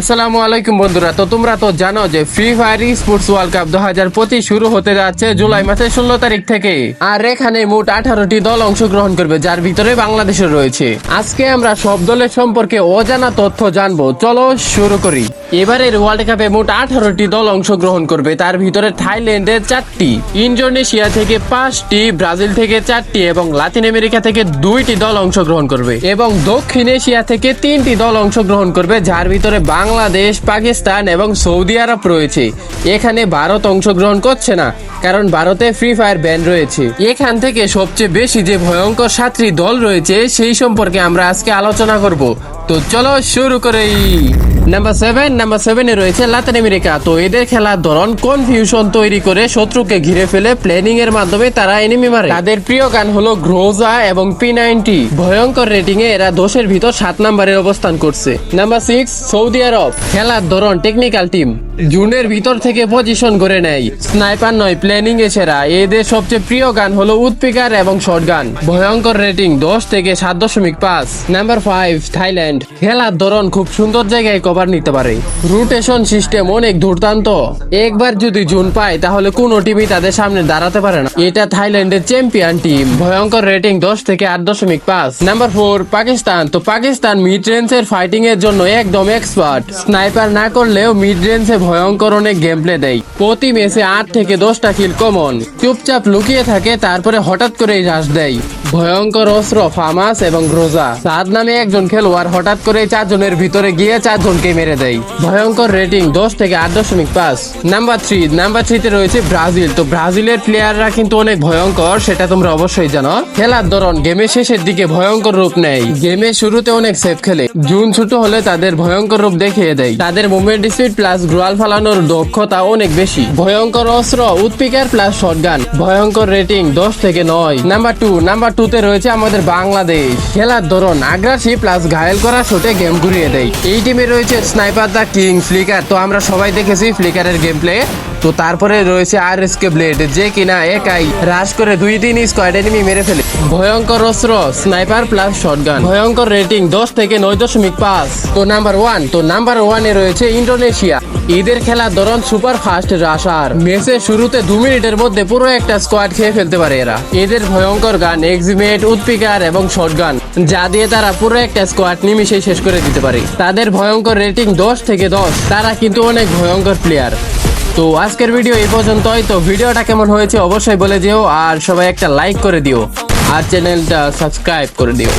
আসসালামু আলাইকুম বন্ধুরা। তো তোমরা তো জানো যে free fire sports world cup দু হাজার পঁচিশ শুরু হতে যাচ্ছে জুলাই মাসের ষোলো তারিখ থেকে। আর এখানে মোট আঠারোটি দল অংশগ্রহণ করবে, যার ভিতরে বাংলাদেশের রয়েছে। আজকে আমরা সব দলের সম্পর্কে অজানা তথ্য জানব। চলো শুরু করি। এবারের ওয়ার্ল্ড কাপে মোট আঠারোটি দল অংশগ্রহণ করবে, তার ভিতরে থাইল্যান্ডের চারটি, ইন্দোনেশিয়া থেকে পাঁচটি, ব্রাজিল থেকে চারটি এবং লাতিন আমেরিকা থেকে দুইটি দল অংশগ্রহণ করবে। এবং দক্ষিণ এশিয়া থেকে তিনটি দল অংশগ্রহণ করবে, যার ভিতরে বাংলাদেশ, পাকিস্তান এবং সৌদি আরব রয়েছে। এখানে ভারত অংশগ্রহণ করছে না, কারণ ভারতে ফ্রি ফায়ার ব্যান রয়েছে। এখান থেকে সবচেয়ে বেশি যে ভয়ঙ্কর সাতটি দল রয়েছে, সেই সম্পর্কে আমরা আজকে আলোচনা করব। তো চলো শুরু করেই নাম্বার সেভেন নাম্বার সেভেনে রয়েছে লাতিন আমেরিকা তো এদের খেলার ধরন কনফিউশন তৈরি করে শত্রুকে ঘিরে ফেলে প্ল্যানিং এর মাধ্যমে তারা এনিমি মারে। তাদের প্রিয় গান হলো গ্রোজা এবং পি নাইনটি ভয়ঙ্কর রেটিং এ এরা দশের ভিতর সাত নম্বরে অবস্থান করছে। নাম্বার সিক্স সৌদি আরব খেলার ধরন টেকনিক্যাল টিম জুনের ভিতর থেকে পজিশন করে নেয়। স্নাইপার নয় প্ল্যানিং এ সেরা। এদের সবচেয়ে প্রিয় গান হলো উৎপিকার এবং শর্ট গান ভয়ঙ্কর রেটিং দশ থেকে সাত দশমিক পাঁচ। নাম্বার ফাইভ থাইল্যান্ড খেলার ধরন খুব সুন্দর জায়গায় কভার নিতে পারে। রোটেশন সিস্টেম অনেক দুর্দান্ত। একবার যদি জুন পায়, তাহলে কোনো টিমই তাদের সামনে দাঁড়াতে পারে না। এটা থাইল্যান্ডের চ্যাম্পিয়ন টিম ভয়ঙ্কর রেটিং দশ থেকে আট দশমিক পাঁচ। Number four Pakistan. তো পাকিস্তান মিড রেঞ্জের ফাইটিং এর জন্য একদম এক্সপার্ট স্নাইপার না করলেও মিড রেঞ্জে ভয়ঙ্কর অনেক গেম প্লে দেয়। প্রতি ম্যাচে আট থেকে দশটা কিল কমন চুপচাপ লুকিয়ে থাকে, তারপরে হঠাৎ করেই হ্রাস দেয়। ভয়ঙ্কর অস্ত্র, ফামাস এবং গ্রোজা। সাদ নামে একজন খেলোয়াড় হঠাৎ করে চারজনের ভিতরে গিয়ে চারজনকে মেরে দেয়। ভয়ঙ্কর রেটিং, দশ থেকে আট দশমিক পাঁচ। নাম্বার থ্রি, নাম্বার থ্রিতে রয়েছে ব্রাজিল। তো ব্রাজিলের প্লেয়াররা কিন্তু অনেক ভয়ঙ্কর, সেটা তোমরা অবশ্যই জানো। খেলার ধরন গেমের শেষের দিকে ভয়ঙ্কর রূপ নেয়। গেমের শুরুতে অনেক সেফ খেলে। জুন ছোট হলে তাদের ভয়ঙ্কর রূপ দেখিয়ে দেয়। তাদের মুভমেন্ট স্পিড প্লাস গ্রোয়াল ফালানোর দক্ষতা অনেক বেশি। ভয়ঙ্কর অস্ত্র উৎপিকার প্লাস শটগান ভয়ঙ্কর রেটিং দশ থেকে নয়। নাম্বার টু নাম্বার টু তে রয়েছে আমাদের বাংলাদেশ। খেলার ধরন, আগ্রাসী প্লাস ঘায়েল করা শোটে গেম ঘুরিয়ে দেয়। এই টিমে রয়েছে স্নাইপার দা কিং ফ্লিকার তো আমরা সবাই দেখেছি ফ্লিকারের গেম প্লে তো তারপরে রয়েছে আর এস কে ব্লেড, যে কিনা একাই রাশ করে দুই তিন স্কোয়াড এনিমি মেরে ফেলে। ভয়ঙ্কর অস্ত্র, স্নাইপার প্লাস শটগান ভয়ঙ্কর রেটিং দশ থেকে নয় দশমিক পাঁচ। তো নাম্বার ওয়ান তো নাম্বার ওয়ানে রয়েছে ইন্ডোনেশিয়া ঈদের খেলার ধরন সুপার ফাস্ট রাশার ম্যাচের শুরুতে দু মিনিটের মধ্যে পুরো একটা স্কোয়াড খেয়ে ফেলতে পারে এরা। এদের ভয়ঙ্কর গান এক্সিমেট উৎপিকার এবং শটগান যা দিয়ে তারা পুরো একটা স্কোয়াড নিমিশে শেষ করে দিতে পারে। তাদের ভয়ঙ্কর রেটিং দশ থেকে দশ। তারা কিন্তু অনেক ভয়ঙ্কর প্লেয়ার তো আজকের ভিডিও এই পর্যন্তই। তো ভিডিওটা কেমন হয়েছে অবশ্যই বলে দিও, আর সবাই একটা লাইক করে দিও। আর চ্যানেলটা সাবস্ক্রাইব করে দিও।